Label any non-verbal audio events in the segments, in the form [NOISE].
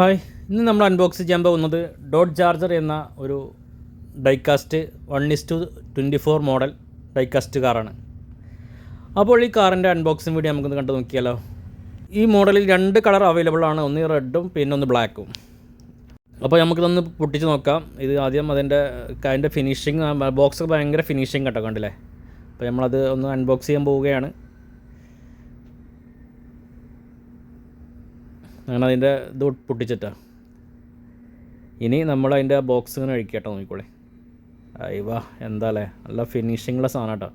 Hi ഇന്ന് നമ്മൾ unbox ചെയ്യാൻ പോകുന്നത് ഡോട്ട് ചാർജർ എന്ന ഒരു diecast one is to twenty four model diecast കാറാണ് അപ്പോൾ ഈ കാറിന്റെ അൺബോക്സിംഗ് വീഡിയോ നമുക്കൊന്ന് കണ്ടു നോക്കിയാലോ. ഈ മോഡലിൽ രണ്ട് കളർ അവൈലബിൾ ആണ് ഒന്ന് റെഡും പിന്നെ ഒന്ന് ബ്ലാക്കും അപ്പോൾ നമുക്കിതൊന്ന് പൊട്ടിച്ച് നോക്കാം. ഇത് ആദ്യം അതിന്റെ അതിന്റെ ഫിനിഷിങ് ബോക്സ് ഭയങ്കര ഫിനിഷിങ് കേട്ടോ കണ്ടില്ലേ? അപ്പോൾ നമ്മളത് ഒന്ന് അൺബോക്സ് ചെയ്യാൻ പോവുകയാണ്. അങ്ങനെ അതിന്റെ ഇത് പൊട്ടിച്ചിട്ടാ. ഇനി നമ്മൾ അതിന്റെ ബോക്സ് ഇങ്ങനെ അഴിക്കട്ടോ നോക്കിക്കോളെ. അയ്യവാ എന്താ അല്ലേ നല്ല ഫിനിഷിങ്ങുള്ള സാധനം കേട്ടോ.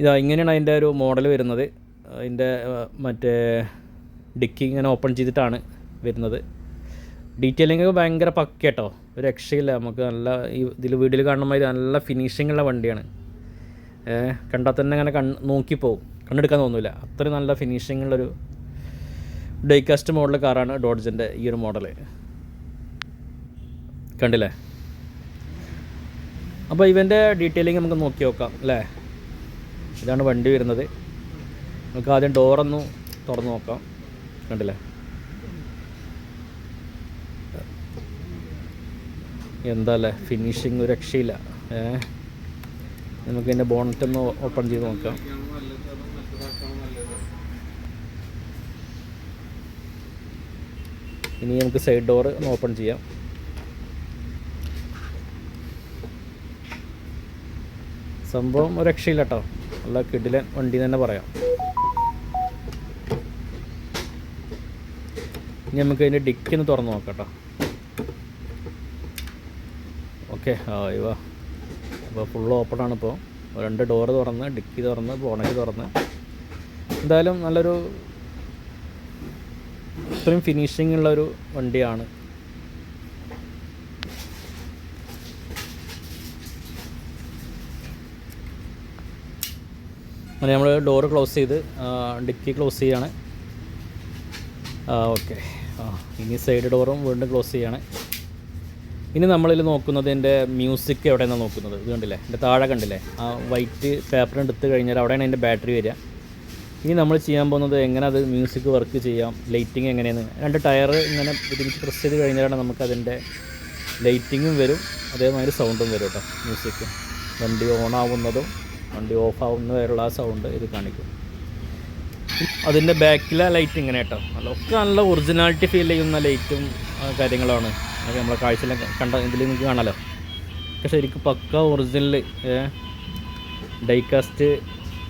ഇതാ ഇങ്ങനെയാണ് അതിന്റെ ഒരു മോഡൽ വരുന്നത്. അതിന്റെ മറ്റേ ഡിക്കി ഇങ്ങനെ ഓപ്പൺ ചെയ്തിട്ടാണ് വരുന്നത്. ഡീറ്റെയിലിംഗ് ഭയങ്കര പക്ക കേട്ടോ. ഒരു രക്ഷയില്ല. നമുക്ക് നല്ല ഈ ഇതിൽ വീട്ടിൽ കാണുന്ന മാതിരി നല്ല ഫിനിഷിങ്ങുള്ള വണ്ടിയാണ്. കണ്ടാൽ തന്നെ അങ്ങനെ കൺ നോക്കിപ്പോവും. കണ്ണെടുക്കാൻ തോന്നില്ല അത്രയും നല്ല ഫിനിഷിങ്ങുള്ളൊരു ഡൈകാസ്റ്റ് മോഡൽ കാറാണ് ഡോഡ്ജിന്റെ ഈ ഒരു മോഡൽ കണ്ടില്ലേ? അപ്പോൾ ഇവന്റെ ഡീറ്റെയിലിംഗ് നമുക്ക് നോക്കി നോക്കാം അല്ലേ? ഇതാണ് വണ്ടി വരുന്നത്. നമുക്ക് ആദ്യം ഡോറൊന്ന് തുറന്ന് നോക്കാം. കണ്ടില്ലേ? എന്താ അല്ലേ? ഫിനിഷിങ് രക്ഷയില്ല. ഏ? നമുക്ക് ഇതിന്റെ ബോണറ്റ് ഒന്ന് ഓപ്പൺ ചെയ്ത് നോക്കാം. ഇനി നമുക്ക് സൈഡ് ഡോർ ഒന്ന് ഓപ്പൺ ചെയ്യാം. സംഭവം ഒരു രക്ഷയില്ല കേട്ടോ നല്ല കിടിലൻ വണ്ടി തന്നെ പറയാം. ഇനി നമുക്ക് അതിന്റെ ഡിക്കി ഒന്ന് തുറന്ന് നോക്കാം കേട്ടോ ഓക്കെ ആ ഇവ. അപ്പോൾ ഫുൾ ഓപ്പൺ ആണ് ഇപ്പോൾ രണ്ട് ഡോറ് തുറന്ന് ഡിക്കി തുറന്ന് ബോണറ്റ് തുറന്ന്. എന്തായാലും നല്ലൊരു ഇത്രയും ഫിനിഷിംഗ് ഉള്ള ഒരു വണ്ടിയാണ്. അങ്ങനെ നമ്മൾ ഡോറ് ക്ലോസ് ചെയ്ത് ഡിക്കി ക്ലോസ് ചെയ്യാണ്. ഓക്കെ ആ ഇനി സൈഡ് ഡോറും വീണ്ടും ക്ലോസ് ചെയ്യാണ്. ഇനി നമ്മളിൽ നോക്കുന്നത് എന്റെ മ്യൂസിക് എവിടെയാണ് നോക്കുന്നത്? ഇത് കണ്ടില്ലേ? എന്റെ താഴെ കണ്ടില്ലേ? ആ വൈറ്റ് പേപ്പർ എടുത്ത് കഴിഞ്ഞാൽ അവിടെയാണ് എന്റെ ബാറ്ററി വരിക. ഇനി നമ്മൾ ചെയ്യാൻ പോകുന്നത് എങ്ങനെ അത് മ്യൂസിക് വർക്ക് ചെയ്യാം? ലൈറ്റിംഗ് എങ്ങനെയാണ് രണ്ട് ടയർ ഇങ്ങനെ ഒരുമിച്ച് പ്രസ് ചെയ്ത് കഴിഞ്ഞാലാണ് നമുക്കതിന്റെ ലൈറ്റിങ്ങും വരും. അതേമാതിരി സൗണ്ടും വരും കേട്ടോ മ്യൂസിക് വണ്ടി ഓൺ ആവുന്നതും വണ്ടി ഓഫ് ആവുന്ന വരെയുള്ള ആ സൗണ്ട് ഇത് കാണിക്കും. അതിന്റെ ബാക്കിലെ ലൈറ്റ് ഇങ്ങനെ കേട്ടോ. ഒക്കെ നല്ല ഒറിജിനാലിറ്റി ഫീൽ ചെയ്യുന്ന ലൈറ്റും കാര്യങ്ങളാണ്. അതൊക്കെ നമ്മളെ കാഴ്ചയിൽ കണ്ട ഇതിൽ നിങ്ങൾക്ക് കാണാമല്ലോ പക്ഷെ ശരിക്കും പക്ക ഒറിജിനൽ ഡൈകാസ്റ്റ്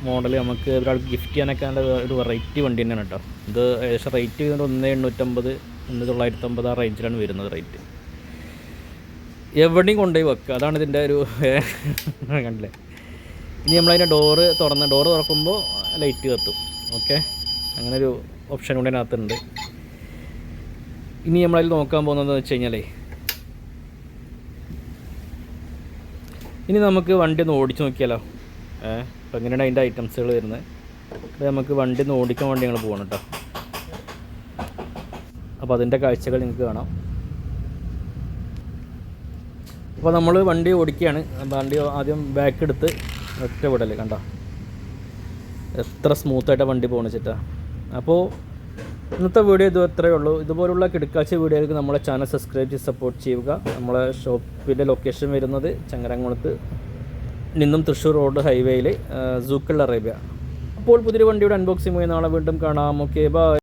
മോഡൽ നമുക്ക് ഒരാൾക്ക് ഗിഫ്റ്റ് ചെയ്യാനൊക്കെ നല്ല ഒരു വെറൈറ്റി വണ്ടി തന്നെയാണ് കേട്ടോ. ഇത് ഏകദേശം റേറ്റ് വരുന്നത് ഒന്ന് എണ്ണൂറ്റമ്പത് ഒന്ന് തൊള്ളായിരത്തമ്പത് ആ റേഞ്ചിലാണ് വരുന്നത് റേറ്റ് എവിടെയും കൊണ്ടുപോയി വെക്കുക. അതാണ് ഇതിന്റെ ഒരു [LAUGHS] കണ്ടില്ലേ? ഇനി നമ്മളതിന്റെ ഡോറ് തുറന്ന് ഡോറ് തുറക്കുമ്പോൾ ലൈറ്റ് കത്തും. ഓക്കെ അങ്ങനെ ഒരു ഓപ്ഷൻ കൂടെ അതിനകത്തുണ്ട്. ഇനി നമ്മളതിൽ നോക്കാൻ പോകുന്നതെന്ന് വെച്ച് കഴിഞ്ഞാലേ ഇനി നമുക്ക് വണ്ടി ഒന്ന് ഓടിച്ചു നോക്കിയാലോ? അപ്പോൾ എങ്ങനെയാണ് അതിന്റെ ഐറ്റംസുകൾ വരുന്നത്? അപ്പോൾ നമുക്ക് വണ്ടി ഒന്ന് ഓടിക്കാൻ വേണ്ടി ഞങ്ങൾ പോകണം കേട്ടോ അപ്പോൾ അതിന്റെ കാഴ്ചകൾ നിങ്ങൾക്ക് കാണാം. അപ്പോൾ നമ്മൾ വണ്ടി ഓടിക്കുകയാണ് വണ്ടി ആദ്യം ബാക്ക് എടുത്ത് ഒറ്റ വിടൽ കണ്ട? എത്ര സ്മൂത്തായിട്ട് വണ്ടി പോകണ ചേട്ടാ. അപ്പോൾ ഇന്നത്തെ വീഡിയോ ഇത് ഇത്രയേ ഉള്ളൂ. ഇതുപോലുള്ള കിടക്കാഴ്ച വീഡിയോകൾക്ക് നമ്മളെ ചാനൽ സബ്സ്ക്രൈബ് ചെയ്ത് സപ്പോർട്ട് ചെയ്യുക. നമ്മളെ ഷോപ്പിന്റെ ലൊക്കേഷൻ വരുന്നത് ചങ്ങരംകുളത്ത്. നിന്നും തൃശ്ശൂർ റോഡ് ഹൈവേയിൽ സൂക്കൽ അറേബ്യ. അപ്പോൾ പുതിയ വണ്ടിയുടെ അൺബോക്സിംഗ് നാളെ വീണ്ടും കാണാം. Okay bye